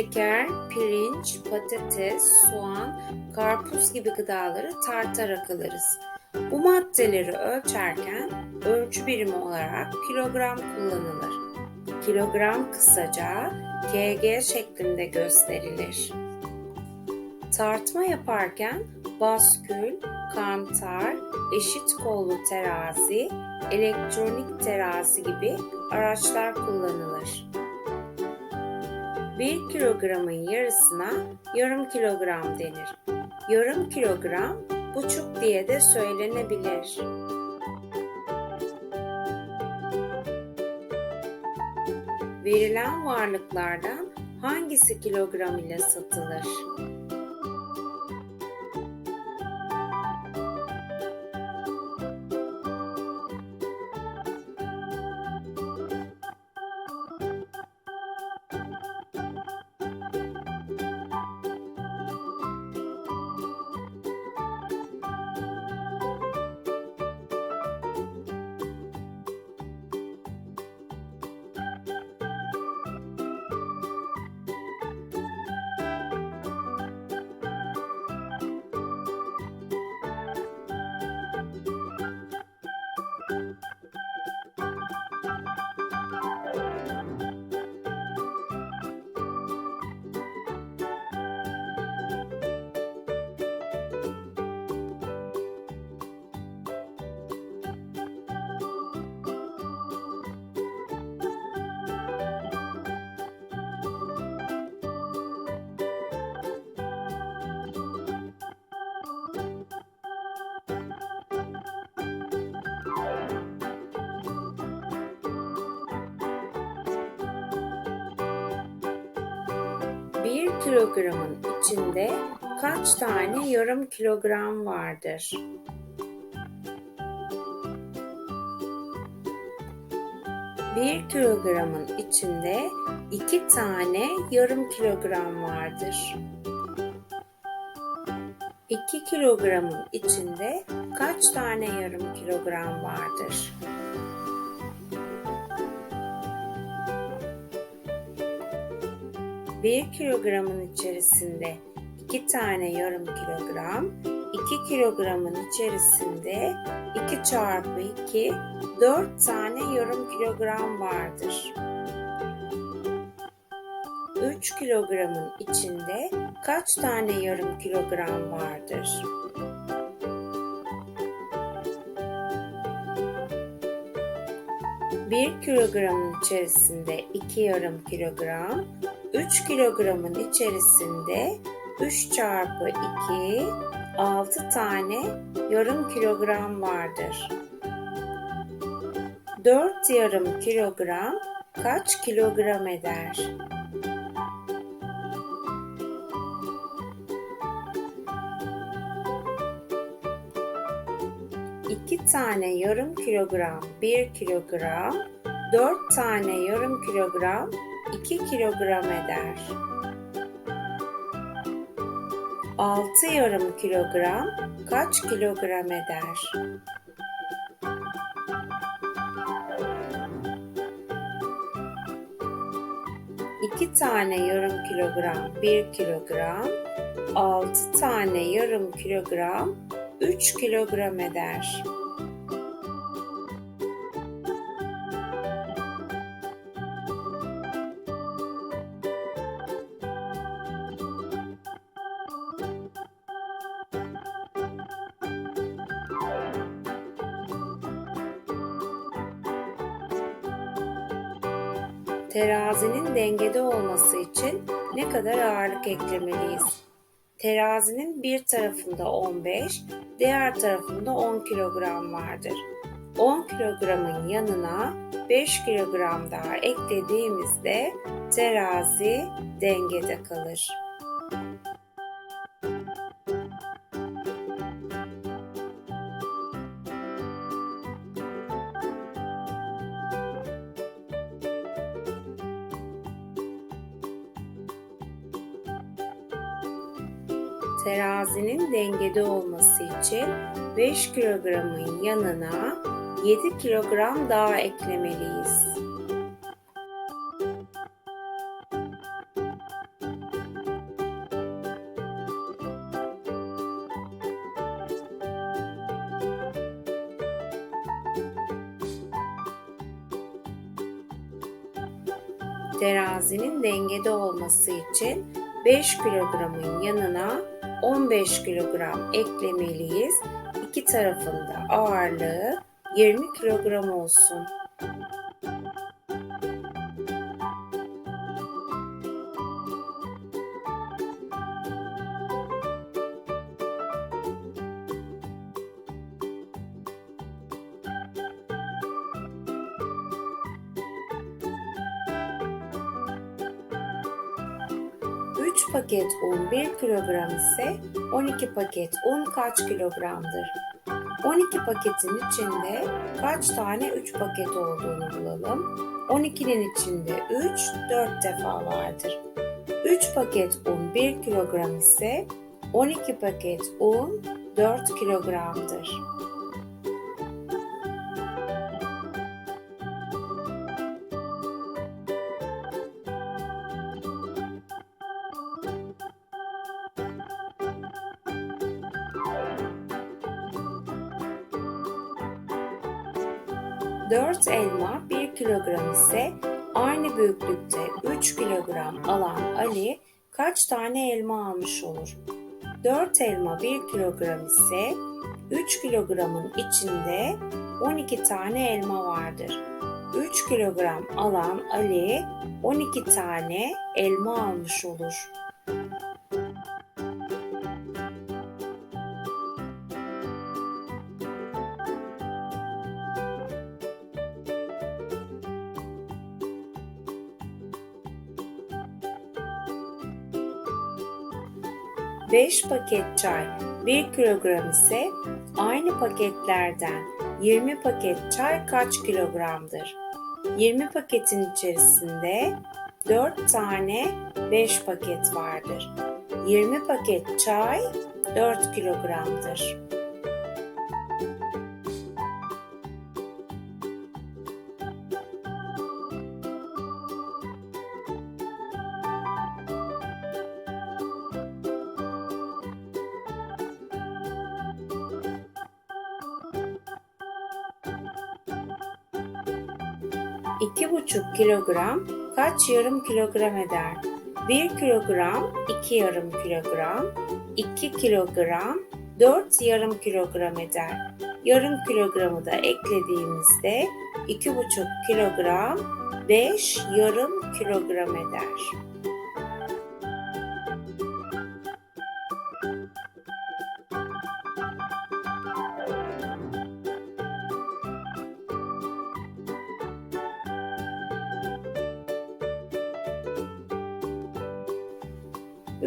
şeker, pirinç, patates, soğan, karpuz gibi gıdaları tartarak alırız. Bu maddeleri ölçerken ölçü birimi olarak kilogram kullanılır. Kilogram kısaca kg şeklinde gösterilir. Tartma yaparken baskül, kantar, eşit kollu terazi, elektronik terazi gibi araçlar kullanılır. 1 kilogramın yarısına yarım kilogram denir. Yarım kilogram buçuk diye de söylenebilir. Verilen varlıklardan hangisi kilogram ile satılır? Bir kilogramın içinde kaç tane yarım kilogram vardır? Bir kilogramın içinde iki tane yarım kilogram vardır. İki kilogramın içinde kaç tane yarım kilogram vardır? Bir kilogramın içerisinde iki tane yarım kilogram, iki kilogramın içerisinde iki çarpı iki, dört tane yarım kilogram vardır. 3 kilogramın içinde kaç tane yarım kilogram vardır? Bir kilogramın içerisinde iki yarım kilogram, 3 kilogramın içerisinde 3 çarpı 2, 6 tane yarım kilogram vardır. 4 yarım kilogram kaç kilogram eder? İki tane yarım kilogram bir kilogram, dört tane yarım kilogram 2 kilogram eder. 6 yarım kilogram kaç kilogram eder? İki tane yarım kilogram bir kilogram, altı tane yarım kilogram üç kilogram eder. Terazinin dengede olması için ne kadar ağırlık eklemeliyiz? Terazinin bir tarafında 15, diğer tarafında 10 kilogram vardır. 10 kilogramın yanına 5 kilogram daha eklediğimizde terazi dengede kalır. terazinin dengede olması için 5 kilogramın yanına 7 kilogram daha eklemeliyiz. Terazinin dengede olması için 5 kilogramın yanına 15 kilogram eklemeliyiz. İki tarafında ağırlığı 20 kilogram olsun. Üç paket un 1 kilogram ise 12 paket un kaç kilogramdır? 12 paketin içinde kaç tane 3 paket olduğunu bulalım. 12'nin içinde 3, 4 defa vardır. 3 paket un 1 kilogram ise 12 paket un 4 kilogramdır. Elma 1 kilogram ise aynı büyüklükte 3 kilogram alan Ali kaç tane elma almış olur? 4 elma 1 kilogram ise 3 kilogramın içinde 12 tane elma vardır. 3 kilogram alan Ali 12 tane elma almış olur. Beş paket çay 1 kilogram ise aynı paketlerden 20 paket çay kaç kilogramdır? 20 paketin içerisinde 4 tane 5 paket vardır. 20 paket çay 4 kilogramdır. İki buçuk kilogram kaç yarım kilogram eder? 1 kilogram 2 yarım kilogram, 2 kilogram 4 yarım kilogram eder. Yarım kilogramı da eklediğimizde 2,5 kilogram 5 yarım kilogram eder.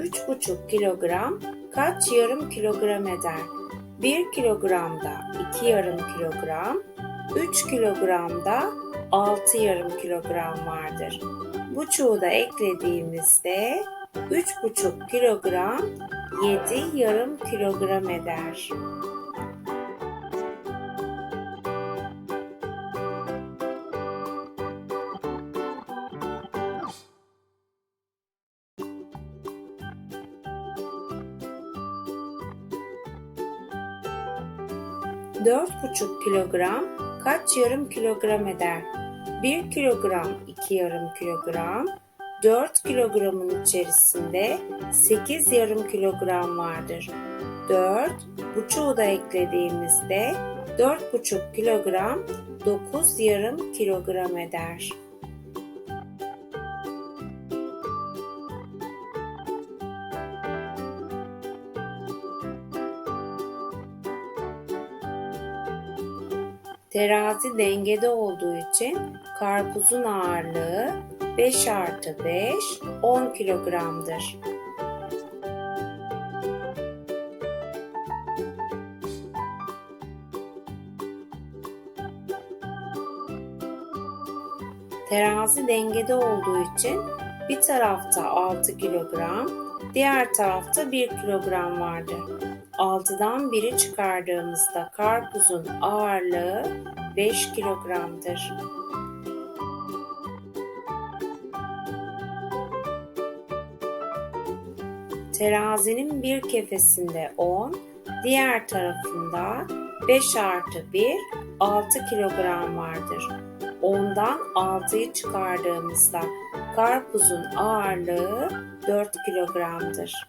Üç buçuk kilogram kaç yarım kilogram eder? 1 kilogramda 2 yarım kilogram, 3 kilogramda 6 yarım kilogram vardır. Buçuğu da eklediğimizde 3,5 kilogram 7 yarım kilogram eder. Dört buçuk kilogram kaç yarım kilogram eder? 1 kilogram 2 yarım kilogram, 4 kilogramın içerisinde 8 yarım kilogram vardır. 4 buçuğu da eklediğimizde 4,5 kilogram 9 yarım kilogram eder. Terazi dengede olduğu için karpuzun ağırlığı 5 artı 5 10 kilogramdır. Terazi dengede olduğu için bir tarafta 6 kilogram, diğer tarafta 1 kilogram vardır. 6'dan 1'i çıkardığımızda karpuzun ağırlığı 5 kilogramdır. Terazinin bir kefesinde 10, diğer tarafında 5 artı 1, 6 kilogram vardır. 10'dan 6'yı çıkardığımızda karpuzun ağırlığı 4 kilogramdır.